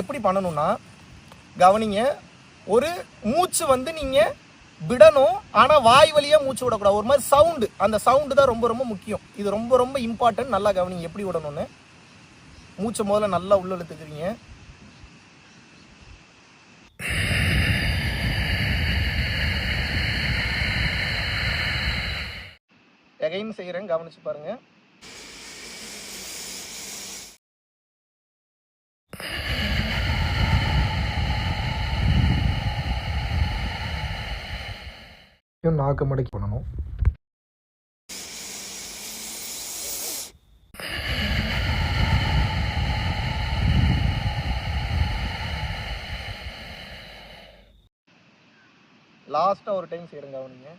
எப்படி பண்ணணும்னா கவனிங்க ஒரு மூச்சு வந்து நீங்க விடணும் ஆனா வாய் வழியா மூச்சு விடக்கூடாது. ஒரு மாதிரி சவுண்டு அந்த சவுண்டு தான் ரொம்ப ரொம்ப முக்கியம். இது ரொம்ப ரொம்ப இம்பார்ட்டன்ட் நல்லா கவனிங்க எப்படி விடணும்னு. மூச்சை முதல்ல நல்லா உள்ள எடுத்துக்கிறீங்க எகைன் செய்கிறேன் கவனிச்சு பாருங்கள் இன்னும் நாக்கு மடக்கி பண்ணணும் லாஸ்ட்டாக ஒரு டைம் செய்கிறேன் அவனுங்க.